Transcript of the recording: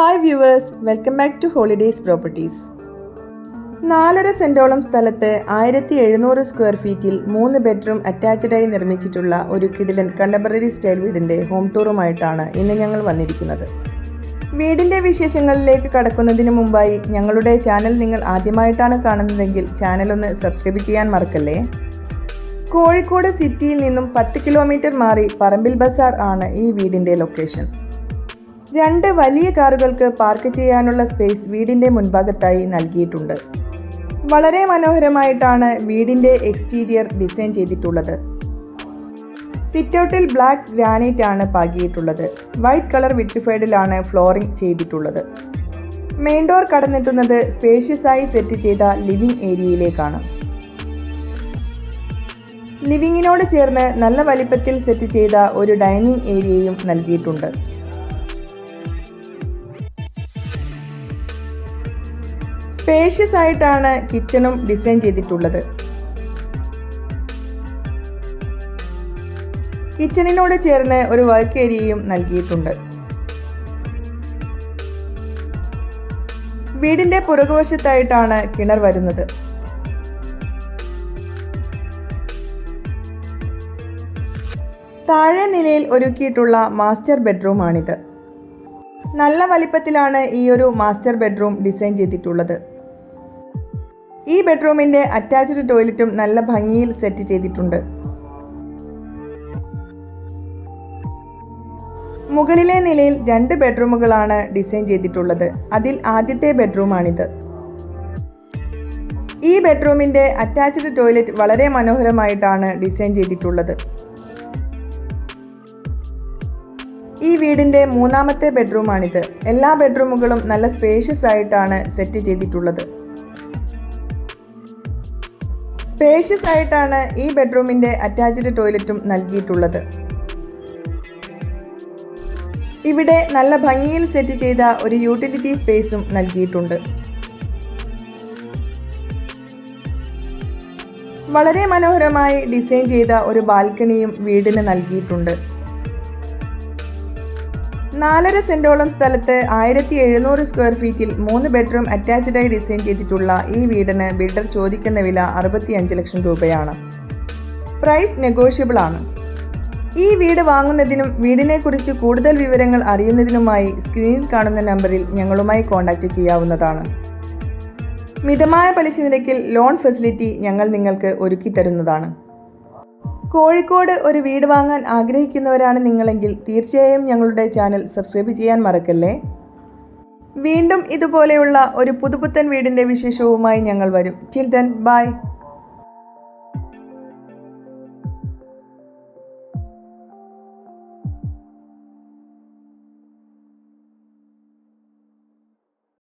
Hi viewers welcome back to holidays properties നാലര സെന്റോളം സ്ഥലത്ത് ആയിരത്തി എഴുന്നൂറ് സ്ക്വയർ ഫീറ്റിൽ മൂന്ന് ബെഡ്റൂം അറ്റാച്ച്ഡായി നിർമ്മിച്ചിട്ടുള്ള ഒരു കിടിലൻ കണ്ടംപററി സ്റ്റൈൽ വീടിന്റെ ഹോം ടൂറുമായിട്ടാണ് ഇന്ന് ഞങ്ങൾ വന്നിരിക്കുന്നത്. വീടിന്റെ വിശേഷങ്ങളിലേക്ക് കടക്കുന്നതിന് മുമ്പായി ഞങ്ങളുടെ ചാനൽ നിങ്ങൾ ആദ്യമായിട്ടാണ് കാണുന്നതെങ്കിൽ ചാനൽ ഒന്ന് സബ്സ്ക്രൈബ് ചെയ്യാൻ മറക്കല്ലേ? കോഴിക്കോട് സിറ്റിയിൽ നിന്നും പത്ത് കിലോമീറ്റർ മാറി പറമ്പിൽ ബസാർ ആണ് ഈ വീടിന്റെ ലൊക്കേഷൻ രണ്ട് വലിയ കാറുകൾക്ക് പാർക്ക് ചെയ്യാനുള്ള സ്പേസ് വീടിന്റെ മുൻഭാഗത്തായി നൽകിയിട്ടുണ്ട്. വളരെ മനോഹരമായിട്ടാണ് വീടിന്റെ എക്സ്റ്റീരിയർ ഡിസൈൻ ചെയ്തിട്ടുള്ളത്. സിറ്റൗട്ടിൽ ബ്ലാക്ക് ഗ്രാനൈറ്റ് ആണ് പാകിയിട്ടുള്ളത്. വൈറ്റ് കളർ വിട്രിഫൈഡിലാണ് ഫ്ലോറിംഗ് ചെയ്തിട്ടുള്ളത്. മെയിൻ ഡോർ കടന്നെത്തുന്നത് സ്പേഷ്യസ് ആയി സെറ്റ് ചെയ്ത ലിവിംഗ് ഏരിയയിലേക്കാണ്. ലിവിങ്ങിനോട് ചേർന്ന് നല്ല വലിപ്പത്തിൽ സെറ്റ് ചെയ്ത ഒരു ഡൈനിങ് ഏരിയയും നൽകിയിട്ടുണ്ട്. സ്പേഷ്യസ് ആയിട്ടാണ് കിച്ചണും ഡിസൈൻ ചെയ്തിട്ടുള്ളത്. കിച്ചണിനോട് ചേർന്ന് ഒരു വർക്ക് ഏരിയയും നൽകിയിട്ടുണ്ട്. വീടിന്റെ പുറകുവശത്തായിട്ടാണ് കിണർ വരുന്നത്. താഴെ നിലയിൽ ഒരുക്കിയിട്ടുള്ള മാസ്റ്റർ ബെഡ്റൂമാണിത് നല്ല വലിപ്പത്തിലാണ് ഈ ഒരു മാസ്റ്റർ ബെഡ്റൂം ഡിസൈൻ ചെയ്തിട്ടുള്ളത്. ഈ ബെഡ്റൂമിന്റെ അറ്റാച്ച്ഡ് ടോയ്ലറ്റും നല്ല ഭംഗിയിൽ സെറ്റ് ചെയ്തിട്ടുണ്ട്. മുകളിലെ നിലയിൽ രണ്ട് ബെഡ്റൂമുകളാണ് ഡിസൈൻ ചെയ്തിട്ടുള്ളത്. അതിൽ ആദ്യത്തെ ബെഡ്റൂമാണിത്. ഈ ബെഡ്റൂമിന്റെ അറ്റാച്ച്ഡ് ടോയ്ലറ്റ് വളരെ മനോഹരമായിട്ടാണ് ഡിസൈൻ ചെയ്തിട്ടുള്ളത്. ഈ വീടിന്റെ മൂന്നാമത്തെ ബെഡ്റൂമാണിത്. എല്ലാ ബെഡ്റൂമുകളും നല്ല സ്പേഷ്യസ് ആയിട്ടാണ് സെറ്റ് ചെയ്തിട്ടുള്ളത്. സ്പേഷ്യസ് ആയിട്ടാണ് ഈ ബെഡ്റൂമിന്റെ അറ്റാച്ച്ഡ് ടോയ്ലറ്റും നൽകിയിട്ടുള്ളത്. ഇവിടെ നല്ല ഭംഗിയിൽ സെറ്റ് ചെയ്ത ഒരു യൂട്ടിലിറ്റി സ്പേസും നൽകിയിട്ടുണ്ട്. വളരെ മനോഹരമായി ഡിസൈൻ ചെയ്ത ഒരു ബാൽക്കണിയും വീടിന് നൽകിയിട്ടുണ്ട്. നാലര സെന്റോളം സ്ഥലത്ത് ആയിരത്തി എഴുന്നൂറ് സ്ക്വയർ ഫീറ്റിൽ മൂന്ന് ബെഡ്റൂം അറ്റാച്ച്ഡായി ഡിസൈൻ ചെയ്തിട്ടുള്ള ഈ വീടിന് ബിൽഡർ ചോദിക്കുന്ന വില അറുപത്തിയഞ്ച് ലക്ഷം രൂപയാണ്. പ്രൈസ് നെഗോഷ്യബിൾ ആണ്. ഈ വീട് വാങ്ങുന്നതിനും വീടിനെക്കുറിച്ച് കൂടുതൽ വിവരങ്ങൾ അറിയുന്നതിനുമായി സ്ക്രീനിൽ കാണുന്ന നമ്പറിൽ ഞങ്ങളുമായി കോൺടാക്റ്റ് ചെയ്യാവുന്നതാണ്. മിതമായ പലിശ നിരക്കിൽ ലോൺ ഫെസിലിറ്റി ഞങ്ങൾ നിങ്ങൾക്ക് ഒരുക്കി തരുന്നതാണ് കോഴിക്കോട് ഒരു വീട് വാങ്ങാൻ ആഗ്രഹിക്കുന്നവരാണ് നിങ്ങളെങ്കിൽ തീർച്ചയായും ഞങ്ങളുടെ ചാനൽ സബ്സ്ക്രൈബ് ചെയ്യാൻ മറക്കല്ലേ? വീണ്ടും ഇതുപോലെയുള്ള ഒരു പുതുപുത്തൻ വീടിന്റെ വിശേഷവുമായി ഞങ്ങൾ വരും. ചിൽ ദൻ ബൈ